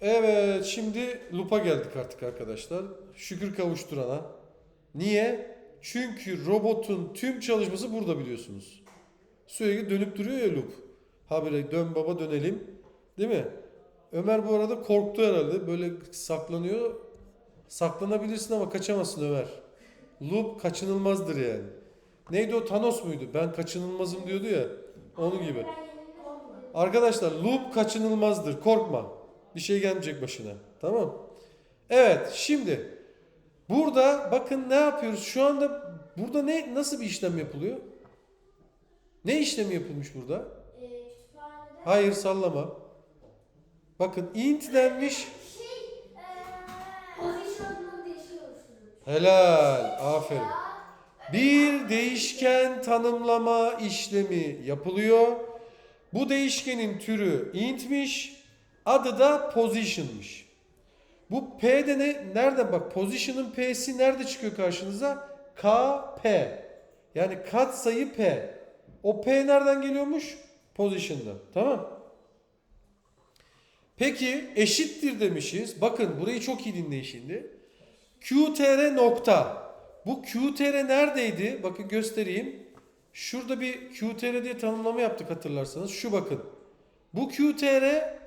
Evet şimdi loop'a geldik artık arkadaşlar. Şükür kavuşturana. Niye? Çünkü robotun tüm çalışması burada biliyorsunuz. Sürekli dönüp duruyor ya loop. Ha böyle dön baba dönelim. Değil mi? Ömer bu arada korktu herhalde. Böyle saklanıyor. Saklanabilirsin ama kaçamazsın Ömer. Loop kaçınılmazdır yani. Neydi o Thanos muydu? Ben kaçınılmazım diyordu ya. Onun gibi. Arkadaşlar loop kaçınılmazdır. Korkma. Bir şey gelmeyecek başına. Tamam. Evet şimdi burada bakın ne yapıyoruz? Şu anda burada ne nasıl bir işlem yapılıyor? Ne işlemi yapılmış burada? Ee, Hayır sallama. Bakın int denmiş. şey oluşturmuş. Helal. Aferin. Bir değişken tanımlama işlemi yapılıyor. Bu değişkenin türü int'miş. Adı da position'mış. Bu P de ne? Nereden bak? Position'ın P'si nerede çıkıyor karşınıza? K, P. Yani katsayı P. O P nereden geliyormuş? Position'dan. Tamam. Peki eşittir demişiz. Bakın burayı çok iyi dinleyin şimdi. QTR nokta. Bu QTR neredeydi? Bakın göstereyim. Şurada bir QTR diye tanımlama yaptık hatırlarsanız. Şu bakın. Bu QTR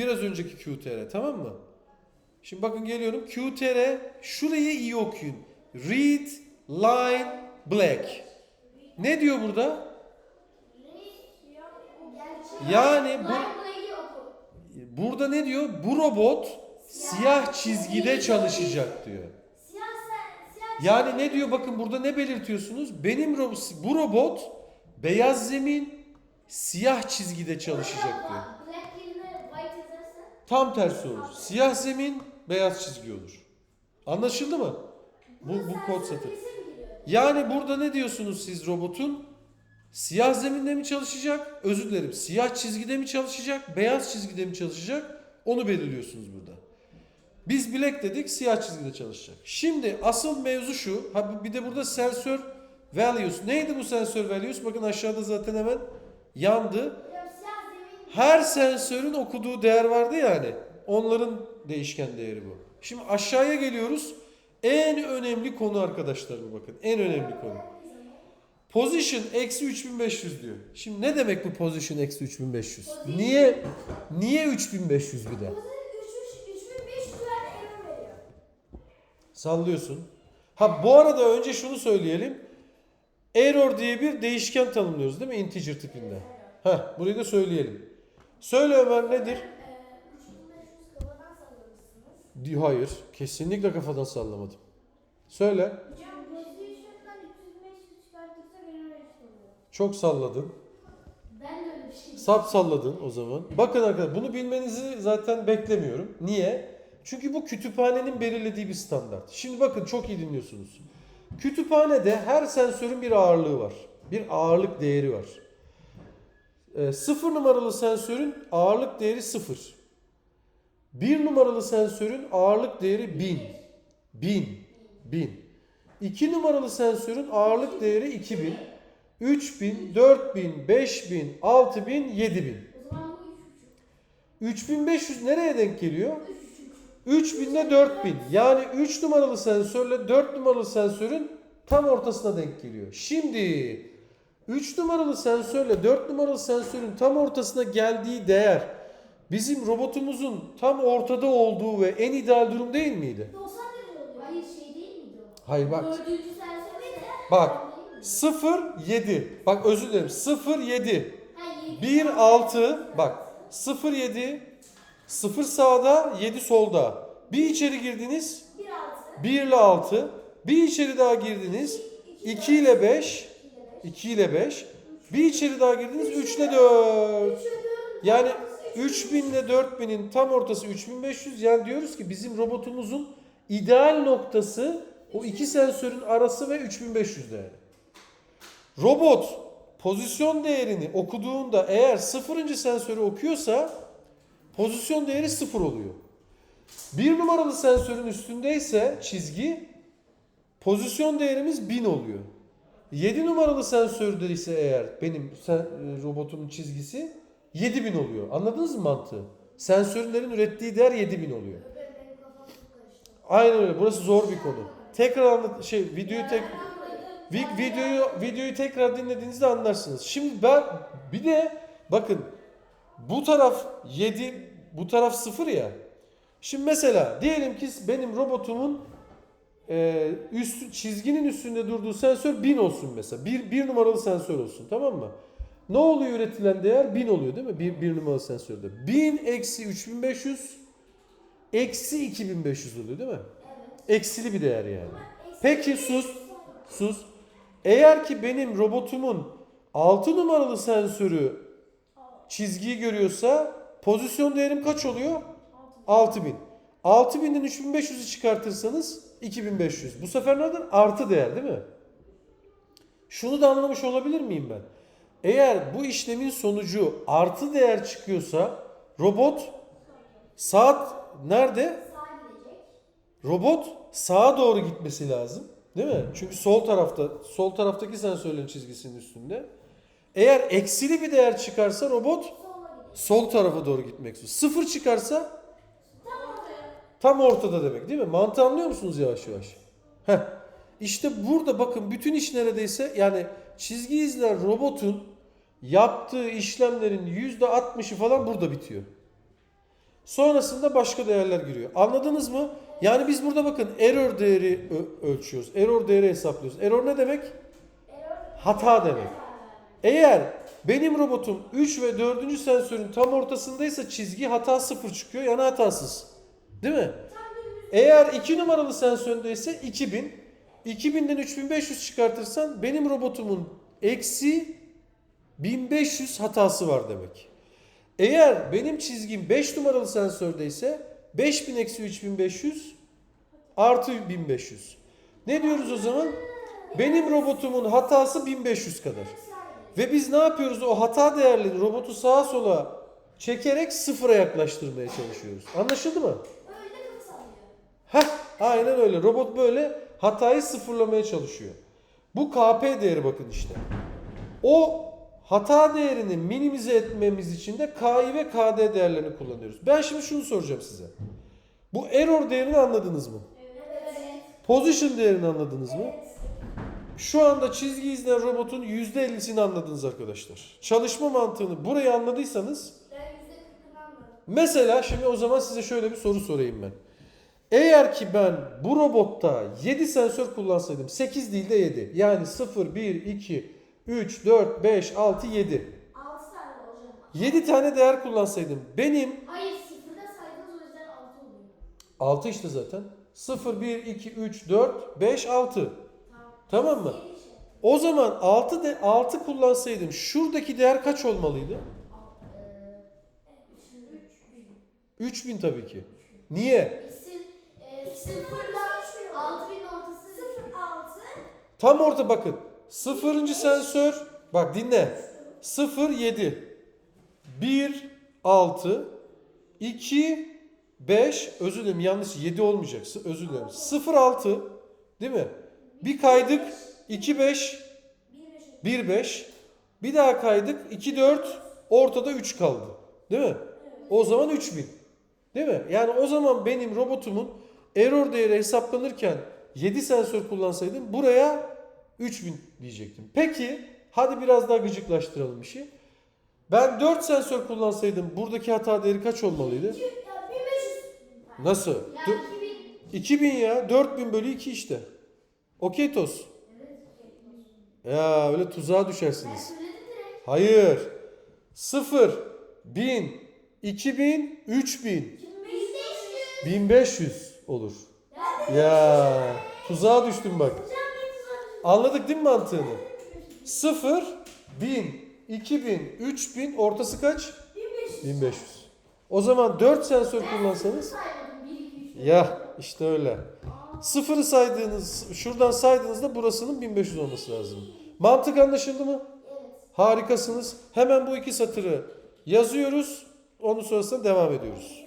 biraz önceki QTR tamam mı? Şimdi bakın geliyorum. QTR şurayı iyi okuyun. Read line black. Ne diyor burada? Yani bu burada ne diyor? Bu robot siyah çizgide çalışacak diyor. Yani ne diyor bakın burada ne belirtiyorsunuz? Benim bu robot beyaz zemin siyah çizgide çalışacak diyor. Tam tersi olur. Siyah zemin beyaz çizgi olur. Anlaşıldı mı? Bu, bu kod satır. Yani burada ne diyorsunuz siz robotun? Siyah zeminde mi çalışacak? Özür dilerim. Siyah çizgide mi çalışacak? Beyaz çizgide mi çalışacak? Onu belirliyorsunuz burada. Biz black dedik siyah çizgide çalışacak. Şimdi asıl mevzu şu. Ha bir de burada sensör values. Neydi bu sensör values? Bakın aşağıda zaten hemen yandı. Her sensörün okuduğu değer vardı yani. Onların değişken değeri bu. Şimdi aşağıya geliyoruz. En önemli konu arkadaşlar bu bakın. En önemli konu. Position eksi 3500 diyor. Şimdi ne demek bu position eksi 3500? Niye niye 3500 bir de? Pozitif 3 3 3500 tane error veriyor. Sallıyorsun. Ha bu arada önce şunu söyleyelim. Error diye bir değişken tanımlıyoruz değil mi integer tipinde? Ha burayı da söyleyelim. Söyle Ömer nedir? Ee, 3500 kafadan sallamışsınız. Di- Hayır. Kesinlikle kafadan sallamadım. Söyle. Hocam pozisyondan 3500 çıkartırsak error eşit oluyor. Çok salladın. Şey. Sap salladın o zaman. Bakın arkadaşlar bunu bilmenizi zaten beklemiyorum. Niye? Çünkü bu kütüphanenin belirlediği bir standart. Şimdi bakın çok iyi dinliyorsunuz. Kütüphanede her sensörün bir ağırlığı var. Bir ağırlık değeri var. Ee, sıfır numaralı sensörün ağırlık değeri sıfır. Bir numaralı sensörün ağırlık değeri bin. Bin. Bin. İki numaralı sensörün ağırlık değeri 2000. 3000, 4000, 5000, 6000, 7000. O zaman bu 3 3500 nereye denk geliyor? 3000 ile 4000. Yani 3 numaralı sensörle 4 numaralı sensörün tam ortasına denk geliyor. Şimdi 3 numaralı sensörle 4 numaralı sensörün tam ortasına geldiği değer bizim robotumuzun tam ortada olduğu ve en ideal durum değil miydi? 90 derece oluyor. Hayır şey değil miydi o? Hayır bak. Dördüncü sensör de Bak 0 7. Bak özür dilerim. 0 7. Ha 7. 1 6 bak 0 7 0 sağda 7 solda. Bir içeri girdiniz 1 6. 1 ile 6. Bir içeri daha girdiniz 2 ile 5. 2 ile 5. Bir içeri daha girdiniz 3 ile 4. Yani 3000 ile 4000'in tam ortası 3500. Yani diyoruz ki bizim robotumuzun ideal noktası o iki sensörün arası ve 3500 değeri. Robot pozisyon değerini okuduğunda eğer sıfırıncı sensörü okuyorsa pozisyon değeri sıfır oluyor. Bir numaralı sensörün üstündeyse çizgi pozisyon değerimiz 1000 oluyor. 7 numaralı sensörde ise eğer benim sen, e, robotumun çizgisi 7000 oluyor. Anladınız mı mantığı? sensörlerin ürettiği değer 7000 oluyor. Aynen öyle. Burası zor bir konu. Tekrar anlat şey videoyu tek Vi- videoyu videoyu tekrar dinlediğinizde anlarsınız. Şimdi ben bir de bakın bu taraf 7 bu taraf 0 ya. Şimdi mesela diyelim ki benim robotumun e, üst çizginin üstünde durduğu sensör 1000 olsun mesela. Bir, bir numaralı sensör olsun tamam mı? Ne oluyor üretilen değer? 1000 oluyor değil mi? Bir, bir numaralı sensörde. 1000 eksi 3500 eksi 2500 oluyor değil mi? Eksili bir değer yani. Peki sus. Sus. Eğer ki benim robotumun 6 numaralı sensörü çizgiyi görüyorsa pozisyon değerim kaç oluyor? 6000. 6000'den 3500'ü çıkartırsanız 2500. Bu sefer nedir? Artı değer değil mi? Şunu da anlamış olabilir miyim ben? Eğer bu işlemin sonucu artı değer çıkıyorsa robot saat nerede? Robot sağa doğru gitmesi lazım. Değil mi? Çünkü sol tarafta, sol taraftaki sensörlerin çizgisinin üstünde. Eğer eksili bir değer çıkarsa robot sol tarafa doğru gitmek istiyor. Sıfır çıkarsa tam ortada demek değil mi? Mantığı anlıyor musunuz yavaş yavaş? Heh. İşte burada bakın bütün iş neredeyse yani çizgi izler robotun yaptığı işlemlerin %60'ı falan burada bitiyor. Sonrasında başka değerler giriyor. Anladınız mı? Yani biz burada bakın error değeri ölçüyoruz. Error değeri hesaplıyoruz. Error ne demek? Hata demek. Eğer benim robotum 3 ve 4. sensörün tam ortasındaysa çizgi hata 0 çıkıyor yani hatasız. Değil mi? Eğer 2 numaralı sensördeyse 2000. 2000'den 3500 çıkartırsan benim robotumun eksi 1500 hatası var demek. Eğer benim çizgim 5 numaralı sensördeyse 5000 eksi 3500 artı 1500. Ne diyoruz o zaman? Benim robotumun hatası 1500 kadar. Ve biz ne yapıyoruz? O hata değerlerini robotu sağa sola çekerek sıfıra yaklaştırmaya çalışıyoruz. Anlaşıldı mı? Heh, aynen öyle. Robot böyle hatayı sıfırlamaya çalışıyor. Bu KP değeri bakın işte. O hata değerini minimize etmemiz için de KI ve KD değerlerini kullanıyoruz. Ben şimdi şunu soracağım size. Bu error değerini anladınız mı? Evet. Position değerini anladınız mı? Şu anda çizgi izleyen robotun %50'sini anladınız arkadaşlar. Çalışma mantığını burayı anladıysanız Ben yüzde kırkını anladım. Mesela şimdi o zaman size şöyle bir soru sorayım ben. Eğer ki ben bu robotta 7 sensör kullansaydım 8 değil de 7 yani 0, 1, 2, 3, 4, 5, 6, 7 Altı tane olacak. 7 tane değer kullansaydım benim Hayır sıfırda saydınız o yüzden altı oluyor. 6 işte zaten 0, 1, 2, 3, 4, 5, 6 Tamam. mı? Yedi işte. O zaman 6 de 6 kullansaydım şuradaki değer kaç olmalıydı? Üç, üç. 3000 tabii ki. Niye? Sil, sıfırla altı bin ortası. Sıfır altı. Tam orta bakın. Sıfırıncı sensör bak dinle. 0 7 1 6 2 5 özür dilerim yanlış 7 olmayacak. Özür dilerim. 0 6 değil mi? Bir kaydık 2 5 Bir beş. 1 5 bir daha kaydık 2 4 ortada 3 kaldı. Değil mi? O zaman 3000. Değil mi? Yani o zaman benim robotumun error değeri hesaplanırken 7 sensör kullansaydım buraya 3000 diyecektim. Peki hadi biraz daha gıcıklaştıralım işi. Ben 4 sensör kullansaydım buradaki hata değeri kaç olmalıydı? Nasıl? Ya Dö- iki bin. 2000 ya 4000 bölü 2 işte. Okey toz. Ya öyle tuzağa düşersiniz. Hayır. 0, 1000, 2000, 3000, Bin beş yüz. 1500 olur. Ya tuzağa düştüm bak. Anladık değil mi mantığını? 0, 1000, 2000, 3000 ortası kaç? Bin beş yüz. 1500. O zaman 4 sensör kullansanız ya işte öyle. Sıfırı saydığınız, şuradan saydığınızda burasının 1500 olması lazım. Mantık anlaşıldı mı? Harikasınız. Hemen bu iki satırı yazıyoruz. Onun sonrasında devam ediyoruz.